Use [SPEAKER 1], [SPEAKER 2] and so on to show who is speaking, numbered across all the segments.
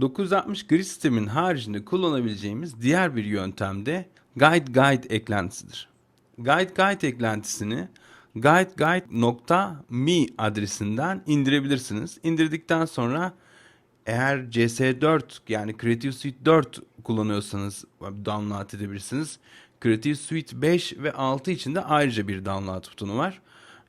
[SPEAKER 1] 960 grid sistemin haricinde kullanabileceğimiz diğer bir yöntem de guide guide eklentisidir. Guide guide eklentisini guideguide.me adresinden indirebilirsiniz. İndirdikten sonra eğer CS4 yani Creative Suite 4 kullanıyorsanız download edebilirsiniz. Creative Suite 5 ve 6 için de ayrıca bir download butonu var.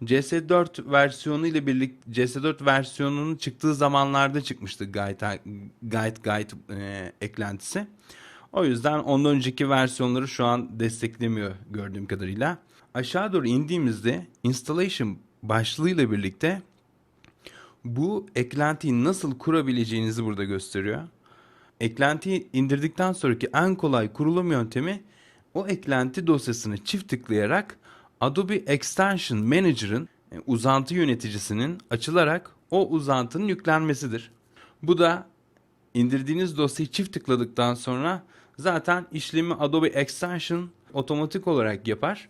[SPEAKER 1] CS4 versiyonu ile birlikte CS4 versiyonunun çıktığı zamanlarda çıkmıştı Guide Guide Guide e, eklentisi. O yüzden ondan önceki versiyonları şu an desteklemiyor gördüğüm kadarıyla. Aşağı doğru indiğimizde installation başlığıyla birlikte bu eklentiyi nasıl kurabileceğinizi burada gösteriyor. Eklentiyi indirdikten sonraki en kolay kurulum yöntemi o eklenti dosyasını çift tıklayarak Adobe Extension Manager'ın e, uzantı yöneticisinin açılarak o uzantının yüklenmesidir. Bu da indirdiğiniz dosyayı çift tıkladıktan sonra zaten işlemi Adobe Extension otomatik olarak yapar.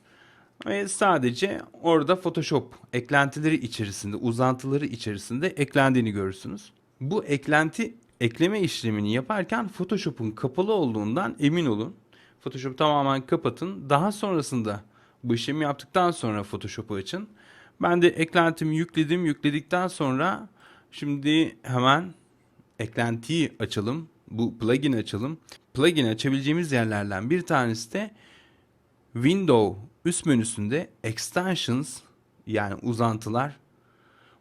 [SPEAKER 1] Ve sadece orada Photoshop eklentileri içerisinde, uzantıları içerisinde eklendiğini görürsünüz. Bu eklenti ekleme işlemini yaparken Photoshop'un kapalı olduğundan emin olun. Photoshop'u tamamen kapatın. Daha sonrasında bu işlemi yaptıktan sonra Photoshop'u açın. Ben de eklentimi yükledim. Yükledikten sonra şimdi hemen eklentiyi açalım. Bu plugin açalım. Plugin açabileceğimiz yerlerden bir tanesi de Window üst menüsünde Extensions yani uzantılar.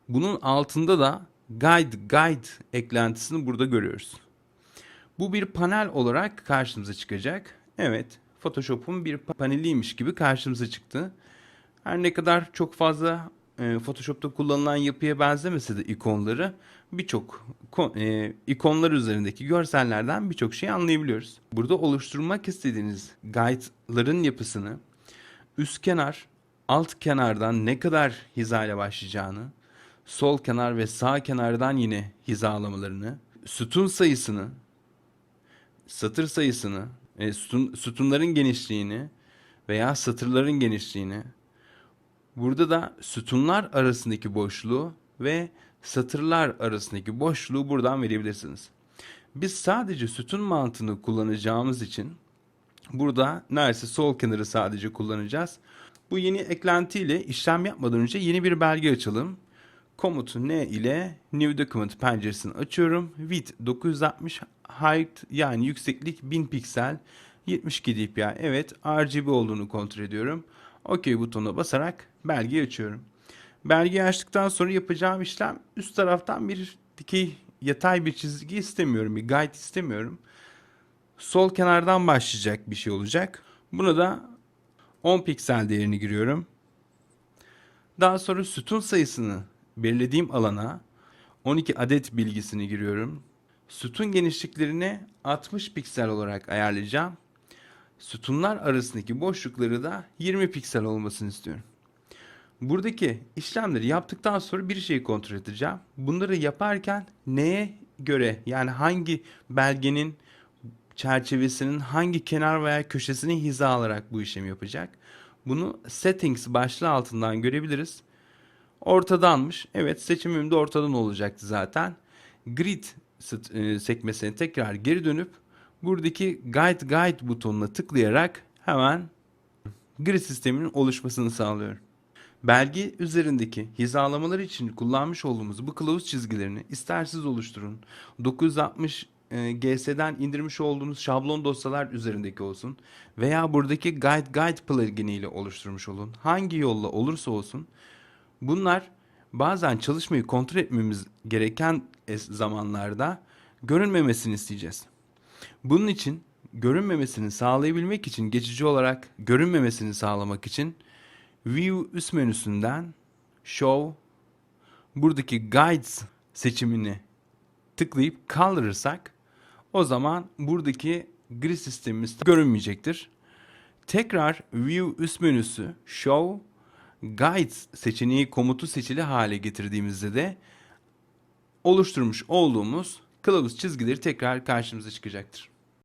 [SPEAKER 1] Bunun altında da Guide Guide eklentisini burada görüyoruz. Bu bir panel olarak karşımıza çıkacak. Evet, Photoshop'un bir paneliymiş gibi karşımıza çıktı. Her ne kadar çok fazla e, Photoshop'ta kullanılan yapıya benzemese de ikonları birçok e, ikonlar üzerindeki görsellerden birçok şey anlayabiliyoruz. Burada oluşturmak istediğiniz guide'ların yapısını üst kenar, alt kenardan ne kadar hizayla başlayacağını, sol kenar ve sağ kenardan yine hizalamalarını, sütun sayısını, satır sayısını, e, sütun, sütunların genişliğini veya satırların genişliğini, burada da sütunlar arasındaki boşluğu ve satırlar arasındaki boşluğu buradan verebilirsiniz. Biz sadece sütun mantığını kullanacağımız için burada neredeyse sol kenarı sadece kullanacağız. Bu yeni eklenti ile işlem yapmadan önce yeni bir belge açalım. Komut N ile New Document penceresini açıyorum. Width 960, height yani yükseklik 1000 piksel, 72 dpi. Evet, RGB olduğunu kontrol ediyorum. OK butonuna basarak belgeyi açıyorum. Belgeyi açtıktan sonra yapacağım işlem üst taraftan bir dikey yatay bir çizgi istemiyorum. Bir guide istemiyorum. Sol kenardan başlayacak bir şey olacak. Buna da 10 piksel değerini giriyorum. Daha sonra sütun sayısını belirlediğim alana 12 adet bilgisini giriyorum. Sütun genişliklerini 60 piksel olarak ayarlayacağım. Sütunlar arasındaki boşlukları da 20 piksel olmasını istiyorum. Buradaki işlemleri yaptıktan sonra bir şeyi kontrol edeceğim. Bunları yaparken neye göre yani hangi belgenin çerçevesinin hangi kenar veya köşesini hiza alarak bu işlemi yapacak? Bunu settings başlığı altından görebiliriz. Ortadanmış. Evet seçimim de ortadan olacaktı zaten. Grid sekmesine tekrar geri dönüp buradaki Guide Guide butonuna tıklayarak hemen grid sisteminin oluşmasını sağlıyorum. Belge üzerindeki hizalamalar için kullanmış olduğumuz bu kılavuz çizgilerini istersiz oluşturun. 960 e, GS'den indirmiş olduğunuz şablon dosyalar üzerindeki olsun veya buradaki Guide Guide plugin ile oluşturmuş olun. Hangi yolla olursa olsun bunlar bazen çalışmayı kontrol etmemiz gereken zamanlarda görünmemesini isteyeceğiz. Bunun için görünmemesini sağlayabilmek için geçici olarak görünmemesini sağlamak için View üst menüsünden Show buradaki Guides seçimini tıklayıp kaldırırsak o zaman buradaki grid sistemimiz görünmeyecektir. Tekrar View üst menüsü Show Guides seçeneği komutu seçili hale getirdiğimizde de oluşturmuş olduğumuz kılavuz çizgileri tekrar karşımıza çıkacaktır.